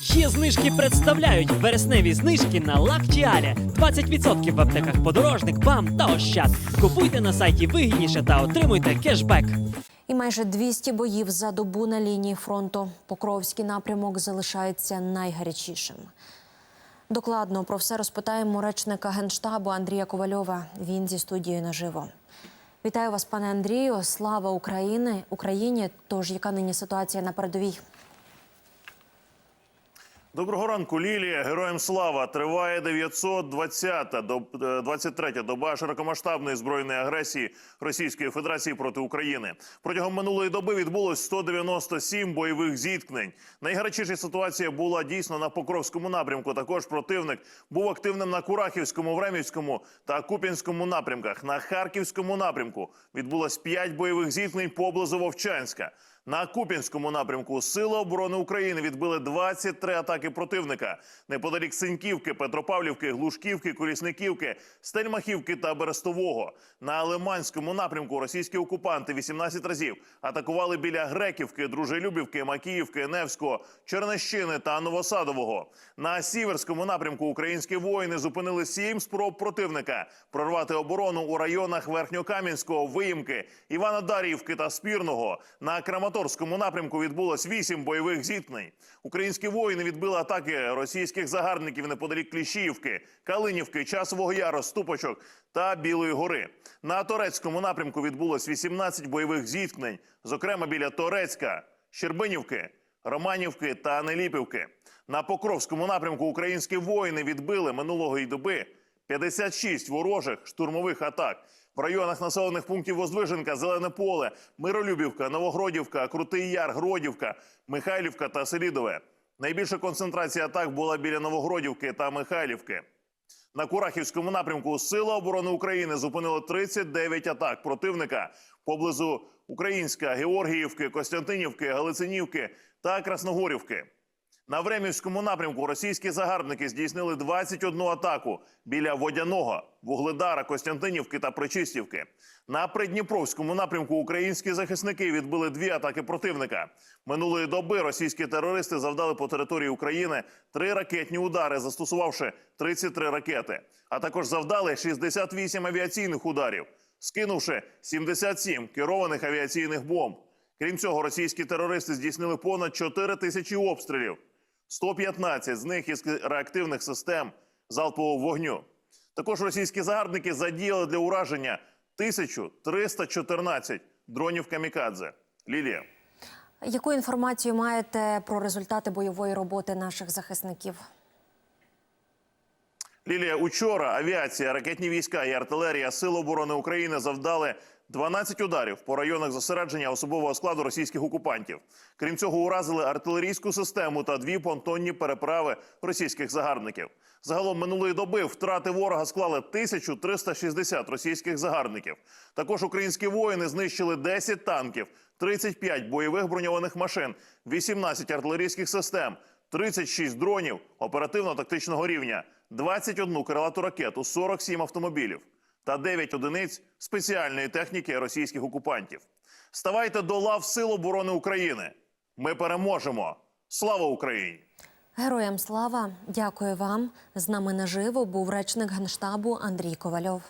Є знижки представляють вересневі знижки на Лактіалі. 20% в аптеках подорожник, БАМ та Ощад. Купуйте на сайті вигідніше та отримуйте кешбек. І майже 200 боїв за добу на лінії фронту. Покровський напрямок залишається найгарячішим. Докладно про все розпитаємо речника генштабу Андрія Ковальова. Він зі студією наживо. Вітаю вас, пане Андрію. Слава Україні Україні. Тож яка нині ситуація на передовій? Доброго ранку, Лілія. Героям слава. Триває 920-та, до 23-та доба широкомасштабної збройної агресії Російської Федерації проти України. Протягом минулої доби відбулось 197 бойових зіткнень. Найгарячіша ситуація була дійсно на Покровському напрямку. Також противник був активним на Курахівському, Времівському та Куп'янському напрямках. На Харківському напрямку відбулось 5 бойових зіткнень поблизу Вовчанська. На Куп'янському напрямку Сили оборони України відбили 23 атаки противника неподалік Синьківки, Петропавлівки, Глушківки, Колісниківки, Стельмахівки та Берестового. На Лиманському напрямку російські окупанти 18 разів атакували біля Греківки, Дружелюбівки, Макіївки, Невського, Чернещини та Новосадового. На Сіверському напрямку українські воїни зупинили сім спроб противника прорвати оборону у районах Верхньокам'янського, Виїмки, Івано-Дар'ївки та Спірного. На Краматорському напрямку відбулось вісім бойових зіткнень. Українські воїни відбили атаки російських загарбників неподалік Кліщіївки, Калинівки, Часового Яру, Ступочок та Білої гори. На Торецькому напрямку відбулось 18 бойових зіткнень, зокрема біля Торецька, Щербинівки, Романівки та Неліпівки. На Покровському напрямку українські воїни відбили минулого й доби 56 ворожих штурмових атак. В районах населених пунктів Воздвиженка, Зелене поле, Миролюбівка, Новогродівка, Крутий Яр, Гродівка, Михайлівка та Селідове. Найбільша концентрація атак була біля Новогродівки та Михайлівки. На Курахівському напрямку Сила оборони України зупинило 39 атак противника поблизу Українська, Георгіївки, Костянтинівки, Галицинівки та Красногорівки. На Времівському напрямку російські загарбники здійснили 21 атаку біля Водяного, Вугледара, Костянтинівки та Причистівки. На Придніпровському напрямку українські захисники відбили дві атаки противника. Минулої доби російські терористи завдали по території України три ракетні удари, застосувавши 33 ракети, а також завдали 68 авіаційних ударів, скинувши 77 керованих авіаційних бомб. Крім цього, російські терористи здійснили понад 4 тисячі обстрілів. 115 з них із реактивних систем залпового вогню. Також російські загарбники задіяли для ураження 1314 дронів камікадзе. Лілія. Яку інформацію маєте про результати бойової роботи наших захисників? Лілія, учора авіація, ракетні війська і артилерія Сил оборони України завдали 12 ударів по районах зосередження особового складу російських окупантів. Крім цього, уразили артилерійську систему та дві понтонні переправи російських загарбників. Загалом минулої доби втрати ворога склали 1360 російських загарбників. Також українські воїни знищили 10 танків, 35 бойових броньованих машин, 18 артилерійських систем, 36 дронів оперативно-тактичного рівня, 21 крилату ракету, 47 автомобілів та 9 одиниць спеціальної техніки російських окупантів. Ставайте до лав Сил оборони України. Ми переможемо! Слава Україні! Героям слава! Дякую вам. З нами наживо був речник генштабу Андрій Ковальов.